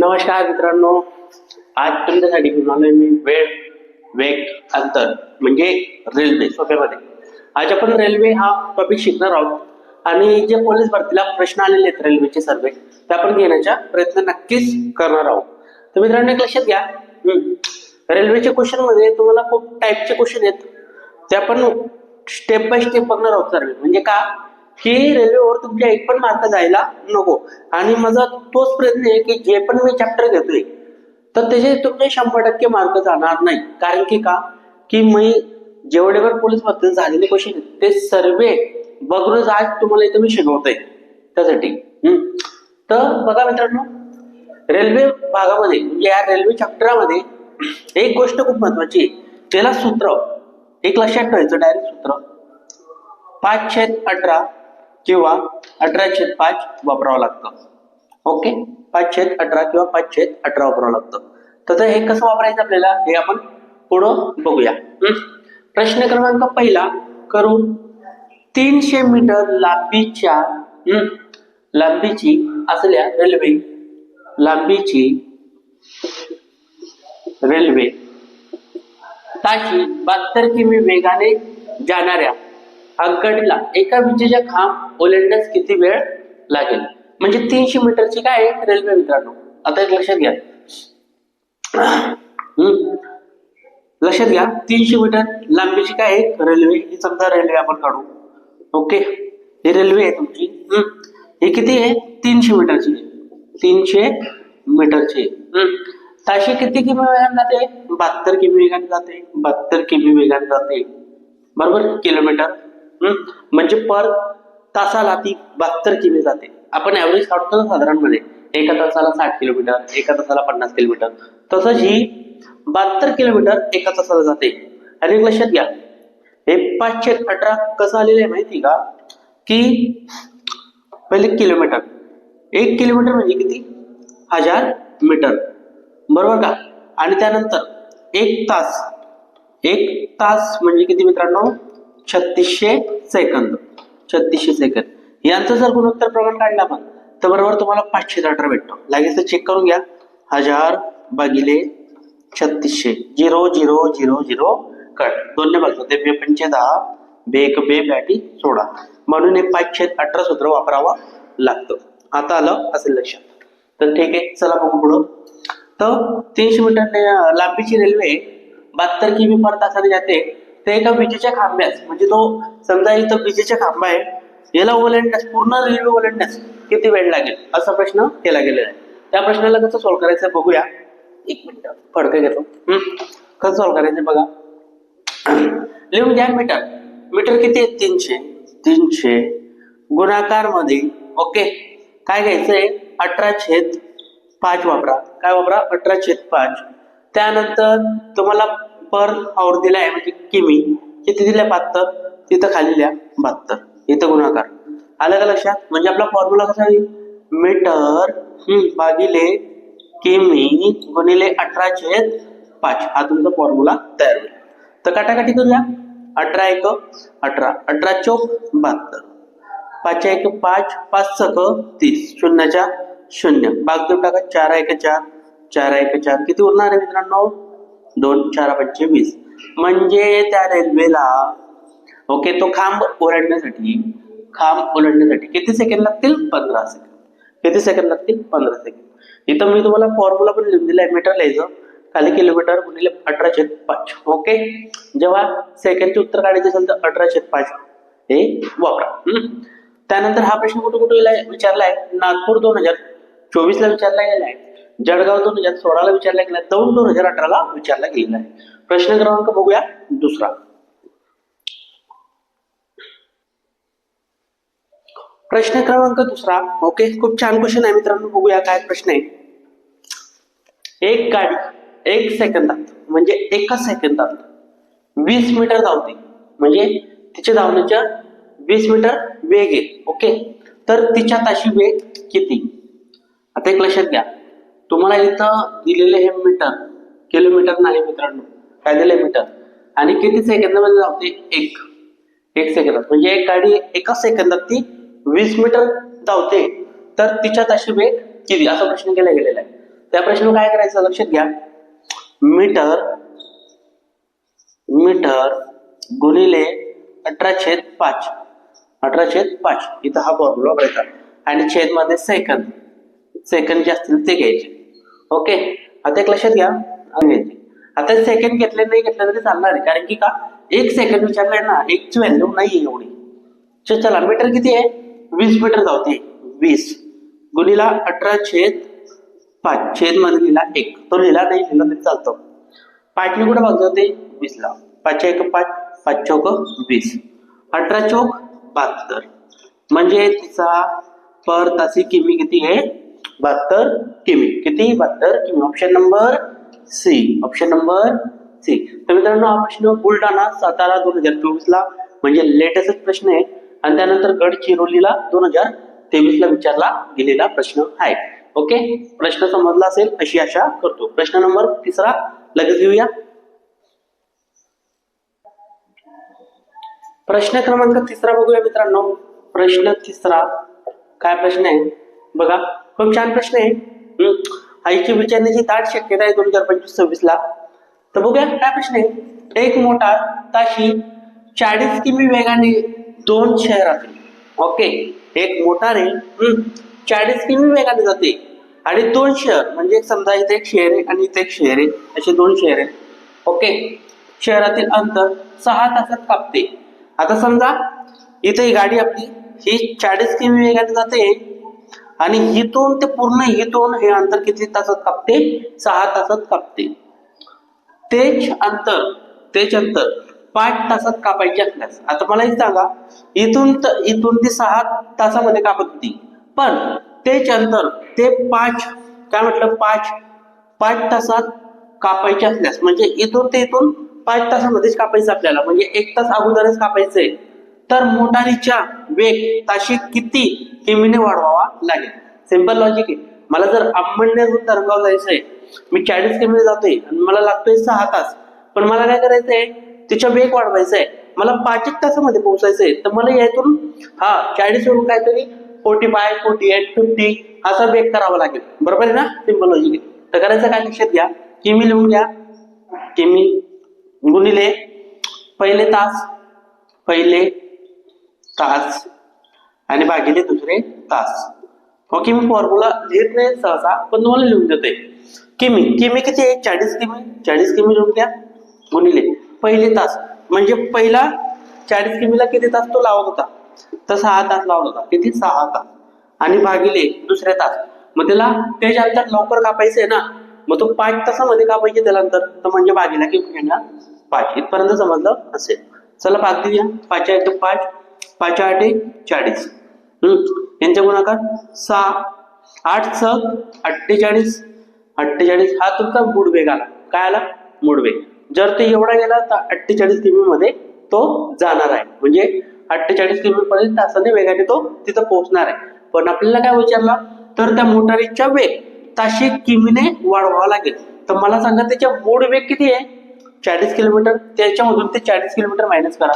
नमस्कार मित्रांनो आज तुमच्यासाठी घेऊन आलोय मी वेळ वेग अंतर म्हणजे रेल्वे सोप्यामध्ये. आज आपण रेल्वे हा टॉपिक शिकणार आहोत. आणि जे पोलीस भरतीला प्रश्न आलेले आहेत रेल्वेचे सर्वे ते आपण घेण्याचा प्रयत्न नक्कीच करणार आहोत. तर मित्रांनो एक लक्षात घ्या. रेल्वेच्या क्वेश्चनमध्ये तुम्हाला खूप टाईपचे क्वेश्चन आहेत ते आपण स्टेप बाय स्टेप बघणार आहोत सर्वे म्हणजे का? की रेल्वेवर तुमच्या एक पण मार्क जायला नको. आणि माझा तोच प्रयत्न आहे की जे पण मी चॅप्टर घेतोय तर त्याचे तुमचे शंभर टक्के मार्क जाणार नाही. कारण की का? की मी जेवढे पण पोलीस भरती झालेले क्वेश्चन ते सर्वे बघूनच आज तुम्हाला इथं मी शिकवतोय. त्यासाठी. हम्म. तर बघा मित्रांनो रेल्वे भागामध्ये म्हणजे या रेल्वे चॅप्टरामध्ये एक गोष्ट खूप महत्वाची आहे. त्याला सूत्र एक लक्षात ठेवायचं डायरेक्ट सूत्र. पाच छेद अठरा किंवा अठरा छेद पाच वापरावं लागतं. ओके पाच छेद अठरा किंवा पाच छेद अठरा वापरावं लागतं. तर हे कसं वापरायचं आपल्याला? हे आपण पुढं बघूया. प्रश्न क्रमांक पहिला करू तीनशे मीटर लांबीच्या हम्म, लांबीची असल्या रेल्वे लांबीची रेल्वे ताशी बहात्तर किमी वेगाने जाणाऱ्या आगगाडीला एका विजेच्या खांब ओलांडण्यास किती वेळ लागेल? म्हणजे तीनशे मीटरची काय रेल्वे मित्रांनो? आता एक लक्षात घ्या. हम्म. लक्षात घ्या, तीनशे मीटर लांबीची काय आहे रेल्वे? ही समजा रेल्वे आपण काढू. ओके. ही रेल्वे आहे तुमची. हम्म. ही किती आहे? तीनशे मीटरची. तीनशे मीटरची. हम्म. ताशी किती किमी वेगाने जाते? बहात्तर किमी वेगाने जाते. बहात्तर किमी वेगाने जाते. बरोबर? किलोमीटर. म्हणजे पर तासाला ती बहात्तर किमी जाते. आपण ऍव्हरेज काढतो ना साधारणमध्ये एका तासाला साठ किलोमीटर एका तासाला पन्नास किलोमीटर. तसंच ही बहात्तर किलोमीटर एका तासाला जाते. आणि लक्षात घ्या. हे पाचशे अठरा कसं आलेलं आहे माहिती का? की पहिले किलोमीटर. एक किलोमीटर म्हणजे किती? हजार मीटर. बरोबर का? आणि त्यानंतर एक तास. एक तास म्हणजे किती मित्रांनो? छत्तीसशे सेकंद. छत्तीसशे सेकंद. यांचं जर गुणोत्तर प्रमाण काढलं आपण तर बरोबर तुम्हाला पाचशे अठरा भेटतो. लगेच चेक करून घ्या. हजार भागिले छत्तीसशे. Zero zero zero zero cut. दोनने बघतो ते बे पंचे दहा बे एक बे बॅटी सोडा म्हणून हे पाचशे अठरा सूत्र वापरावं लागतं. आता आलं असेल लक्षात. तर ठीक आहे चला बघू पुढं. तर तीनशे मीटर लांबीची रेल्वे बहात्तर किमी पर तासाने जाते. ते एका विजेच्या खांब्यास म्हणजे तो समजा इथं विजेच्या खांबा आहे याला ओलांडण्यास पूर्ण रेल्वे ओलांडण्यास किती वेळ लागेल? असा प्रश्न केला गेलेला आहे. त्या प्रश्नाला कसं सॉल्व्ह करायचं आहे बघूया. एक मिनिट फडकं घेतो. कसं सॉल्व्ह करायचं बघा. लिहून घ्या मीटर मीटर किती आहे तीनशे. तीनशे. गुणाकारमध्ये ओके काय घ्यायचंय? अठरा छेद पाच वापरा. काय वापरा? अठरा छेद पाच. त्यानंतर तुम्हाला पर आवर दिलाय म्हणजे किमी. किती दिलाय बहात्तर तिथं खाली लिहा बहात्तर. इथं गुणाकार. आलं का लक्षात? म्हणजे आपला फॉर्म्युला कसा येईल मीटर भागिले किमी गुणिले अठरा छेद पाच. हा तुमचा फॉर्म्युला तयार होईल. तर काटाकाटी करूया. अठरा एक अठरा. अठरा चौक बहात्तर. पाच एक पाच. पाच सक तीस. शून्याच्या शून्य. बाग देऊन टाका. चार एक चार. चार एक चार. किती उरणार आहे मित्रांनो? दोन चार पंचे वीस. म्हणजे त्या रेल्वेला ओके तो खांब ओलांडण्यासाठी खांब ओलांडण्यासाठी किती सेकंड लागतील? पंधरा सेकंड किती सेकंड लागतील? पंधरा सेकंड इथं मी तुम्हाला फॉर्म्युला पण लिहून दिलाय मीटर लिहायचं. खाली किलोमीटर गुणिले अठरा छेद पाच. ओके? जेव्हा सेकंडचे उत्तर काढायचे असेल तर अठरा छेद पाच. हे वापरा. त्यानंतर हा प्रश्न कुठे कुठे विचारलाय? नागपूर दोन हजार चोवीस ला विचारला गेलाय. जळगाव दोन हजार सोळाला विचारला गेलाय दौंड दोन हजार अठराला विचारला गेलेला आहे प्रश्न क्रमांक बघूया दुसरा. प्रश्न क्रमांक दुसरा. ओके खूप छान क्वेश्चन आहे मित्रांनो बघूया काय प्रश्न आहे. एक गाडी एक सेकंदात म्हणजे एका सेकंदात वीस मीटर धावते. म्हणजे तिच्या धावण्याच्या वीस मीटर वेग आहे ओके तर तिच्या ताशी वेग किती? आता एक लक्षात घ्या. तुम्हाला इथं दिलेले हे मीटर किलोमीटर नाही मित्रांनो काय दिले मीटर. आणि किती सेकंदामध्ये धावते एक. एक सेकंदात. म्हणजे एक गाडी एका सेकंदात ती वीस मीटर धावते. तर तिच्या तशी वेग किती? असा प्रश्न केला गेलेला आहे. त्या प्रश्न काय करायचं लक्षात घ्या. मीटर मीटर गुणिले अठरा छेद पाच. अठरा छेद पाच. इथं हा फॉर्म्युला वापरायचा आणि छेदमध्ये सेकंद सेकंड जे असतील ते घ्यायचे. ओके. आता एक लक्षात घ्या. आता सेकंड घेतले नाही घेतलं तरी चालणार आहे. कारण की का? एक सेकंड विचारलंय ना एकची व्हॅल्यू नाही एवढी. चला मीटर किती आहे? वीस मीटर जाऊते वीस. गुणीला अठरा छेद पाच. छेदमध्ये लिहिला एक. तो लिहिला नाही लिहिला तरी चालतो. पाचने कुठे भाग जाते वीसला पाच एक पाच. पाच चौक वीस. अठरा चौक बहात्तर. म्हणजे तिचा पर तासी किमी किती आहे? बहात्तर. किमी किती बहात्तर किमी option number C option number C तर मित्रांनो हा प्रश्न बुलढाणा सातारा दोन हजार चोवीस ला म्हणजे लेटेस्ट प्रश्न आहे. आणि त्यानंतर गडचिरोलीला दोन हजार तेवीस ला विचारला गेलेला प्रश्न आहे. ओके प्रश्न समजला असेल अशी आशा करतो. प्रश्न नंबर तिसरा लगेच घेऊया. प्रश्न क्रमांक तिसरा बघूया मित्रांनो. प्रश्न तिसरा. काय प्रश्न आहे? बघा. खूप छान प्रश्न आहे. आईची विचारण्याची दाट शक्यता आहे दोन हजार पंचवीस सव्वीस ला तर बघूया काय प्रश्न आहे? एक मोटार ताशी चाळीस किमी वेगाने दोन शहरात ओके. एक मोटार आहे हम्म, चाळीस किमी वेगाने जाते. आणि दोन शहर म्हणजे एक समजा इथे एक शहर आहे आणि इथे एक शहर आहे. असे दोन शहर आहेत. ओके. शहरातील अंतर सहा तासात कापते. आता समजा इथे ही गाडी आपली ही चाळीस किमी वेगाने जाते. आणि इथून ते पूर्ण इथून हे अंतर किती तासात कापते? सहा तासात कापते. तेच अंतर तेच अंतर पाच तासात कापायचे असल्यास. आता मला एक सांगा इथून इथून ते सहा तासामध्ये कापत होती. पण तेच अंतर ते पाच काय म्हटलं? पाच पाच तासात कापायचे असल्यास. म्हणजे इथून ते इथून पाच तासामध्येच कापायचं आपल्याला. म्हणजे एक तास अगोदरच कापायचंय. तर मोटारीच्या वेग ताशी किती किमीने वाढवावा लागेल. सिंपल लॉजिक आहे. मला जर अंबडनेरहून तरंगाव आहे मी चाळीस किमीने जातोय आणि मला लागतोय सहा तास पण मला काय करायचंय? तिचा वेग वाढवायचा आहे मला पाच एक तासामध्ये पोहोचायचंय. तर मला यातून हा चाळीस वरून काहीतरी forty five forty eight fifty असा वेग करावा लागेल. बरोबर आहे ना? सिंपल लॉजिक आहे. तर करायचं काय लक्षात घ्या? किमी लिहून घ्या. किमी गुणिले पहिले तास पहिले तास आणि भागिले दुसरे तास. हो ओके मी फॉर्म्युला लिहित नाही सहसा पण तुम्हाला लिहून देते किमी किमी किती आहे? चाळीस किमी? चाळीस किमी लिहून घ्या. गुणिले पहिले तास. म्हणजे पहिला चाळीस किमीला किती तास तो लावत होता? तर सहा तास लावत होता. किती? सहा तास. आणि भागिले दुसरे तास. मग त्याला त्याच्या अंतर लवकर कापायचं आहे ना? मग तो पाच तासामध्ये कापायचे त्याला अंतर. तर म्हणजे भागीला किती घेणार पाच. इथपर्यंत समजलं असेल. चला भाग देऊया. पाच एकदम पाच. पाच आठ एक चाळीस. हम्म. यांचा गुणाकार सहा. आठ स अठ्ठेचाळीस. अठ्ठेचाळीस हा तुमचा मूड वेग आला. काय आला? मूड वेग जर ते एवढा गेला तर अठ्ठेचाळीस किमी मध्ये तो जाणार आहे. म्हणजे अठ्ठेचाळीस किमी पर्यंत तासाने वेगाने तो तिथं पोहोचणार आहे. पण आपल्याला काय विचारला? तर त्या मोटारीचा वेग ताशे किमीने वाढवावा लागेल. तर मला सांगा त्याच्या मूड वेग किती आहे? चाळीस किलोमीटर. त्याच्यामधून ते चाळीस किलोमीटर मायनस करा.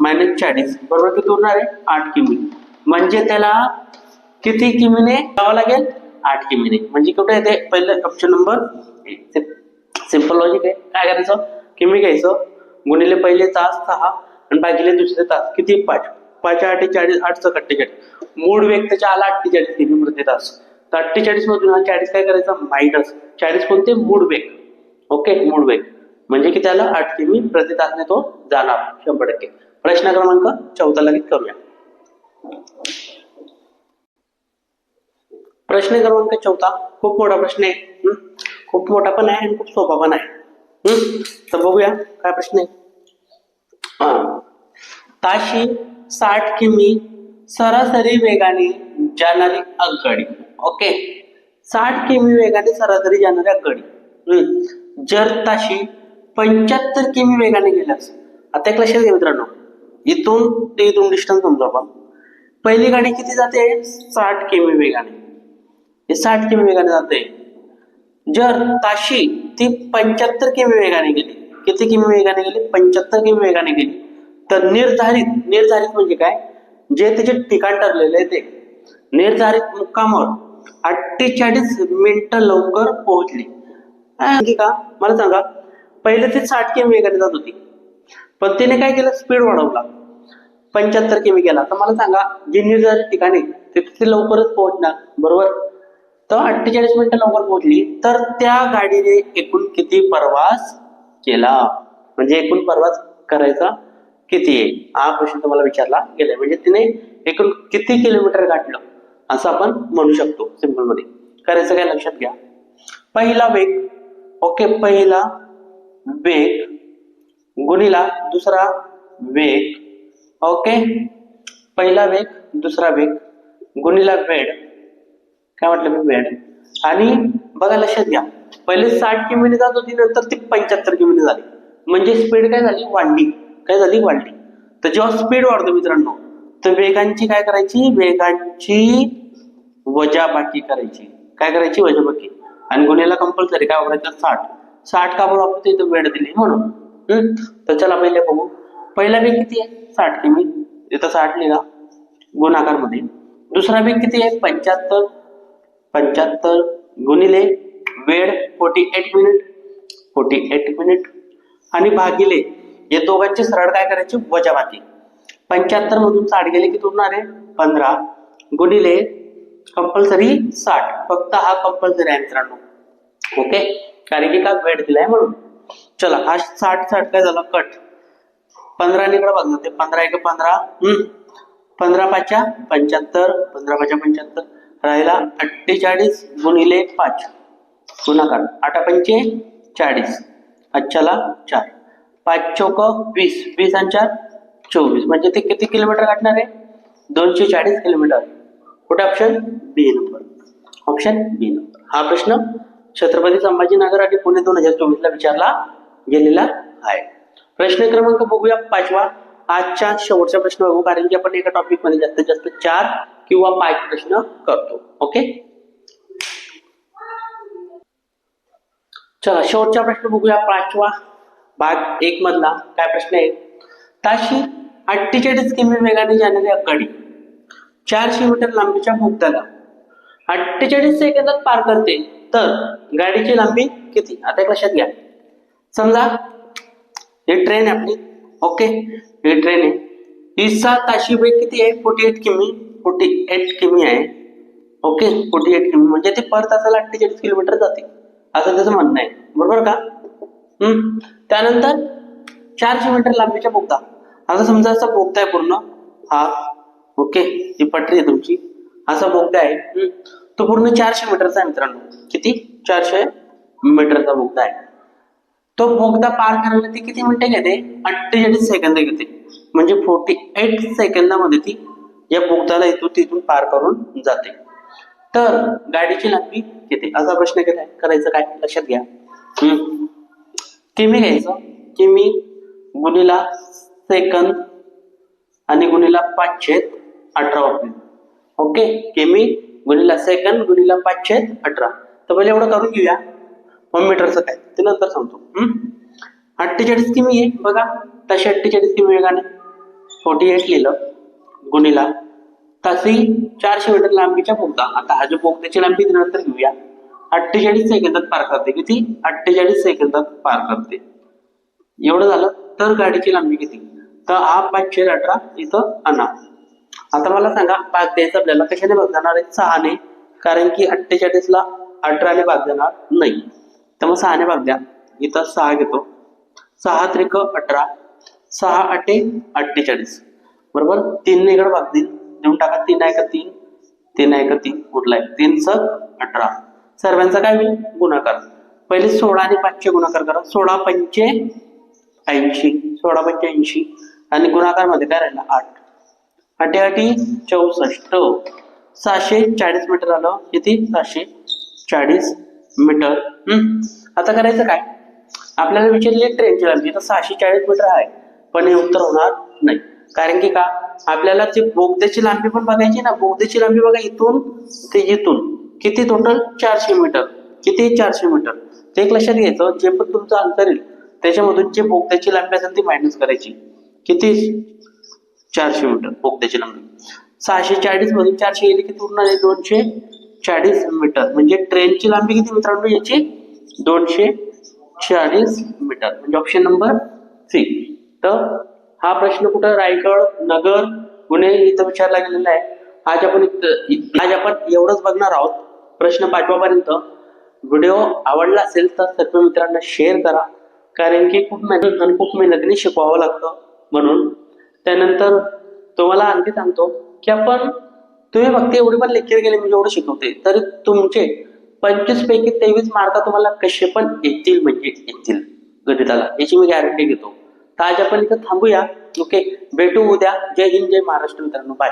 मायनस चाळीस. बरोबर किती उरणार आहे? आठ किमी. म्हणजे त्याला किती किमीने जावं लागेल? आठ किमीने. म्हणजे कुठे येते? पहिलं ऑप्शन नंबर सिंपल लॉजिक आहे. काय करायचं? किमी घ्यायचं? गुणिले पहिले तास सहा आणि बाकीले दुसरे तास. किती? पाच. पाच अठ्ठेचाळीस आठ सक अठ्ठेचाळीस. मूळ वेग त्याच्या आला अठ्ठेचाळीस. किमी प्रति तास. तर अठ्ठेचाळीस मधून हा चाळीस काय करायचा? मायनस चाळीस कोणते? मूळ वेग ओके मूळ वेग म्हणजे की त्याला आठ किमी प्रति तासने तो जाणार. शंभर टक्के. प्रश्न क्रमांक चौथा लगेच करूया. प्रश्न क्रमांक चौथा खूप मोठा प्रश्न आहे. हम्म? खूप मोठा पण आहे आणि खूप सोपा पण आहे. हम्म? तर बघूया काय प्रश्न आहे? ताशी साठ किमी सरासरी वेगाने जाणारी आगगाडी ओके? साठ किमी वेगाने सरासरी जाणारी आगगाडी हम्म. जर ताशी पंच्याहत्तर किमी वेगाने गेल्यास आता एक लक्षात घ्या मित्रांनो. इथून ते इथून डिस्टन्स समजू आपण. पहिली गाडी किती जाते? साठ किमी वेगाने. हे साठ किमी वेगाने जाते. जर ताशी ती पंच्याहत्तर किमी वेगाने गेली किती किमी वेगाने गेली? पंच्याहत्तर किमी वेगाने गेली. तर निर्धारित निर्धारित म्हणजे काय? जे त्याचे ठिकाण ठरलेले ते. निर्धारित मुक्कामावर अठ्ठेचाळीस मिनिटं लवकर पोहोचली. का? मला सांगा पहिले ती साठ किमी वेगाने जात होती. पण तिने काय केलं? स्पीड वाढवला. पंच्याहत्तर किमी गेला. तर मला सांगा जे निर्धारित ठिकाणी तिथे लवकरच पोहोचणार बरोबर? तर अठ्ठेचाळीस मिनिटं लवकर पोहोचली तर त्या गाडीने एकूण किती प्रवास केला? म्हणजे एकूण प्रवास करायचा किती? आहे हा प्रश्न तुम्हाला विचारला गेलाय. म्हणजे तिने एकूण किती किलोमीटर गाठलं? असं आपण म्हणू शकतो सिम्पलमध्ये. करायचं काय लक्षात घ्या. पहिला वेग ओके पहिला वेग गुणीला दुसरा वेग ओके. पहिला वेग दुसरा वेग. गुणीला वेळ काय म्हटलं मी? वेळ आणि बघा लक्षात घ्या. पहिले साठ किमीने जात होती नंतर ती पंच्याहत्तर किमीने झाली. म्हणजे स्पीड काय झाली? वाढली. काय झाली? वाढली. तर जेव्हा स्पीड वाढतो मित्रांनो तर वेगांची काय करायची? वेगांची वजाबाकी करायची. काय करायची? वजाबाकी. आणि गुन्ह्याला कंपल्सरी काय वापरायचं? साठ. साठ का बरं वापरतो इथं वेळ दिली हो म्हणून हम्म. तर चला पहिले बघू. पहिला वेग किती आहे? साठ किमी. इथं साठ लिहिला गुणाकारमध्ये. दुसरा वेग किती आहे? पंच्याहत्तर. पंच्याहत्तर गुणिले वेळ forty eight minute. Forty eight minute. आणि भागिले या दोघांची सरळ काय करायची? वजाबाकी. पंच्याहत्तर मधून साठ गेले किती उरणार आहे? पंधरा. गुणिले कंपल्सरी साठ. फक्त हा कंपल्सरी आहे मित्रांनो. ओके? कारण की का? वेळ दिलाय म्हणून. चला हा साठ साठ काय झाला? कट. पंधरा इकडे ना ते पंधरा एक पंधरा हम्म पंधरा पाचच्या पंच्याहत्तर पंधरा पाचच्या पंच्याहत्तर राहिला अठ्ठेचाळीस गुणिले पाच. गुणाकार आठ पंचे चाळीस. अच्छाला चार. पाच चौक वीस वीस आणि चार चोवीस. म्हणजे ते किती किलोमीटर काढणार आहे? दोनशे चाळीस किलोमीटर. कुठे option B number option B number हा प्रश्न छत्रपती संभाजीनगर आणि पुणे दोन हजार चोवीसला विचारला गेलेला आहे. प्रश्न क्रमांक बघूया पाचवा. आजच्या शेवटचा प्रश्न बघू कारण की आपण एका टॉपिकमध्ये जास्तीत जास्त चार किंवा पाच प्रश्न करतो. ओके चला शेवटचा प्रश्न बघूया पाचवा भाग एक मधला. काय प्रश्न आहे? ताशी अठ्ठेचाळीस किमी वेगाने जाणारी आगगाडी चारशे मीटर लांबीच्या बोगद्याला अठ्ठेचाळीस सेकंदात पार करते तर गाडीची लांबी किती? आता एक लक्षात घ्या. समजा हे ट्रेन आहे आपली. ओके ही ट्रेन आहे. हिचा ताशी वेग किती आहे? फोर्टी एट किमी. फोर्टी एट किमी आहे. ओके फोर्टी एट किमी. म्हणजे ते पर तासाला अठ्ठेचाळीस किलोमीटर जाते. असं त्याचं म्हणणं आहे. बरोबर का? हम्म. त्यानंतर चारशे मीटर लांबीच्या बोगदा. आता समजा असा बोगदा आहे पूर्ण. हा. ओके ही पटरी आहे तुमची. असा बोगदा आहे. तो पूर्ण चारशे मीटरचा आहे मित्रांनो. किती? चारशे मीटरचा बोगदा आहे. तो बोगदा पार करायला ती किती मिनिटं घेते? अठ्ठेचाळीस सेकंद घेते. म्हणजे फोर्टी एट सेकंदामध्ये ती या बोगदाला इथून तिथून पार करून जाते. तर गाडीची लांबी किती? असा प्रश्न केलाय. करायचं काय? लक्षात घ्या. किमी घ्यायचं? किमी? गुणीला सेकंद आणि गुणीला पाचशे अठरा वापरेल ओके? किमी? गुणीला सेकंद गुणीला पाचशे अठरा. तर पहिले एवढं करून घेऊया. मग मीटरचं काय? ते नंतर सांगतो. अठ्ठेचाळीस किमी आहे. बघा तशी अठ्ठेचाळीस किमी वेगाने फोर्टी एट लिहिलं. गुणीला. तासी चारशे मीटर लांबीच्या बोगदा. आता हा जो बोगद्याची लांबी नंतर घेऊया. अठ्ठेचाळीस सेकंदात पार करते. किती? अठ्ठेचाळीस सेकंदात पार करते. एवढं झालं. तर गाडीची लांबी किती? तर हा पाचशे अठरा इथं आणा आता मला सांगा भाग द्यायचा आपल्याला कशाने भाग जाणार आहे? सहाने. कारण की अठ्ठेचाळीसला अठराने भाग देणार नाही. तर मग सहाने भाग द्या. इथं सहा घेतो. सहा त्रिक अठरा सहा अठे अठ्ठेचाळीस. बरोबर? तीन इकडे भाग देईल. देऊन टाका तीन आहे का तीन तीन आहे का तीन उरलाय तीन स अठरा. सर्वांचा काय होईल? गुणाकार. पहिले सोळा आणि पाचशे गुणाकार करा. सोळा पंचे ऐंशी. सोळा पंचे ऐंशी. आणि गुणाकारमध्ये काय राहिला? आठ. आठी आठी चौसष्ट. सहाशे चाळीस मीटर आलं. किती? सहाशे चाळीस. मीटर. आता करायचं काय? आपल्याला विचारली ट्रेनची लांबी तर सहाशे चाळीस मीटर आहे. पण हे उत्तर होणार नाही. कारण की का? आपल्याला ती बोगद्याची लांबी पण बघायची ना बोगद्याची लांबी बघा इथून ते इथून. किती टोटल चारशे मीटर. किती चारशे मीटर? ते एक लक्षात घ्यायचं. जे पण तुमचं अंतर येईल त्याच्यामधून जे बोगद्याची लांबी असेल ती मायनस करायची. किती? चारशे मीटर बोगद्याची लांबी. सहाशे चाळीस मधून चारशे गेले किती उरणार आहे दोनशे? चाळीस मीटर. म्हणजे ट्रेनची लांबी किती मित्रांनो? याची दोनशे चाळीस मीटर. म्हणजे ऑप्शन नंबर सी तर हा प्रश्न कुठं? रायगड नगर पुणे इथं विचारला गेलेला आहे. आज आपण आज आपण एवढंच बघणार आहोत. प्रश्न पाचवापर्यंत व्हिडिओ आवडला असेल तर सर्व मित्रांना शेअर करा. कारण की खूप मेहनत आणि खूप मेहनतीने शिकवावं लागतं. म्हणून त्यानंतर तुम्हाला आणखी सांगतो की आपण तुम्ही फक्त एवढे पण लेक्चर गेले मी जेवढं शिकवते तरी तुमचे पंचवीस पैकी तेवीस मार्क तुम्हाला कसे पण येतील म्हणजे येतील गणिताला. याची मी गॅरंटी घेतो तर आज आपण इथं थांबूया. ओके भेटू उद्या. जय हिंद जय महाराष्ट्र मित्रांनो. बाय